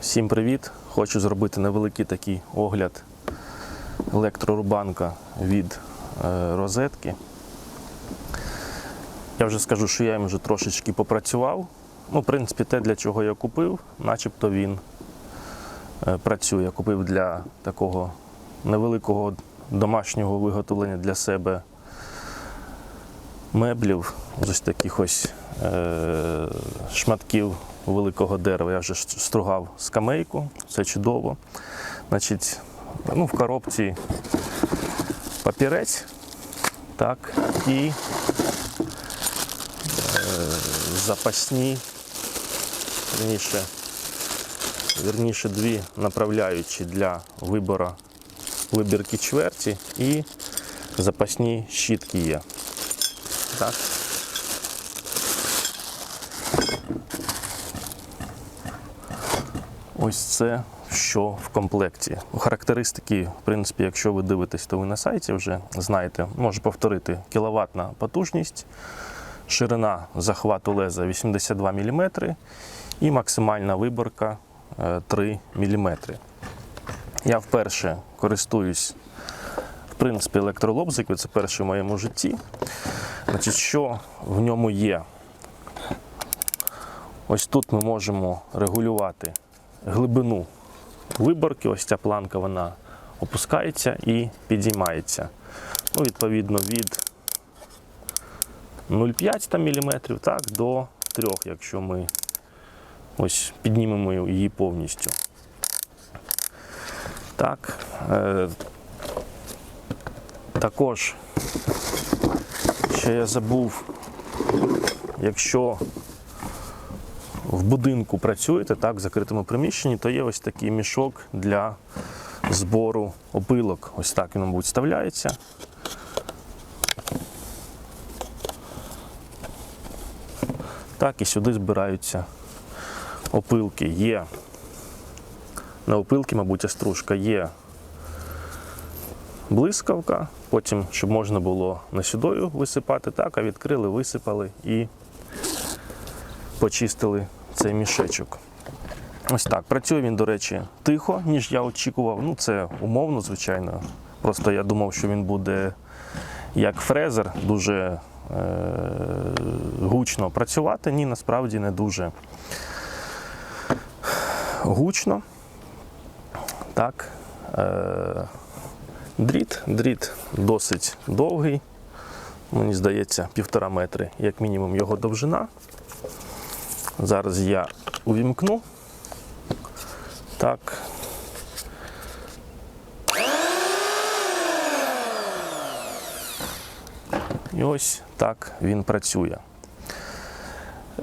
Всім привіт! Хочу зробити невеликий такий огляд електрорубанка від е, розетки. Я вже скажу, що я їм вже трошечки попрацював. Ну, в принципі, те, для чого я купив, начебто він е, працює. Купив для такого невеликого домашнього виготовлення для себе меблів, ось таких ось е, шматків великого дерева. Я вже стругав скамейку, це чудово. Значить, ну, в коробці папірець, так, і е, запасні, вірніше, вірніше дві направляючі для вибору вибірки чверті і запасні щітки є. Так. Ось це що в комплекті. Характеристики, в принципі, якщо ви дивитесь, то ви на сайті вже знаєте, можу повторити кіловатна потужність, ширина захвату леза 82 мм і максимальна виборка е, 3 мм. Я вперше користуюсь, в принципі, електролобзикою, це перше в моєму житті. Значить, що в ньому є? Ось тут ми можемо регулювати глибину виборки. Ось ця планка вона опускається і підіймається. Ну, відповідно, від 0,5 там мм так, до 3, якщо ми ось піднімемо її повністю. Так. Е, також ще я забув, якщо в будинку працюєте, так, в закритому приміщенні, то є ось такий мішок для збору опилок. Ось так він, мабуть, вставляється. Так, і сюди збираються опилки. Є на опилки, мабуть, стружка є блискавка, потім, щоб можна було не сюдою висипати, так, а відкрили, висипали і почистили цей мішечок. Ось так. Працює він, до речі, тихо, ніж я очікував. Ну, це умовно, звичайно. Просто я думав, що він буде як фрезер, дуже е- гучно працювати. Ні, насправді не дуже гучно. Так. Е- дріт. Дріт досить довгий. Мені здається, півтора метри, як мінімум, його довжина. Зараз я увімкну. Так. І ось так він працює.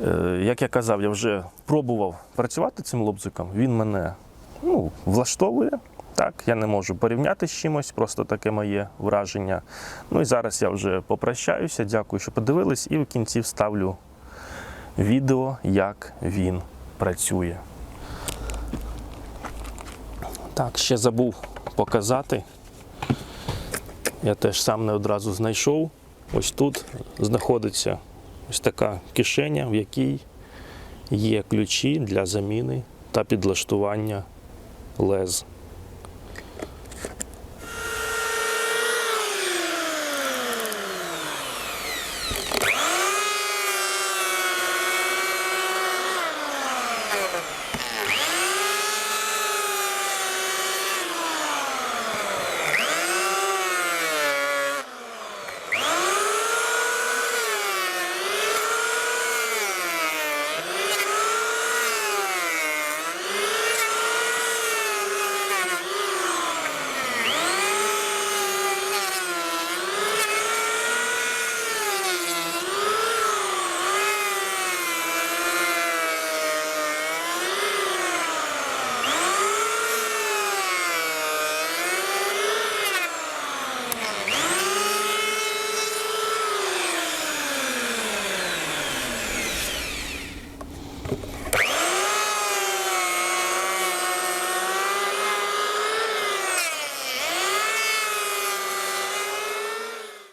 Е, Як я казав, я вже пробував працювати цим лобзиком. Він мене ну, влаштовує. Так, я не можу порівняти з чимось, просто таке моє враження. Ну і зараз я вже попрощаюся. Дякую, що подивились, і в кінці вставлю відео, як він працює. Так, ще забув показати. Я теж сам не одразу знайшов. Ось тут знаходиться ось така кишеня, в якій є ключі для заміни та підлаштування лез.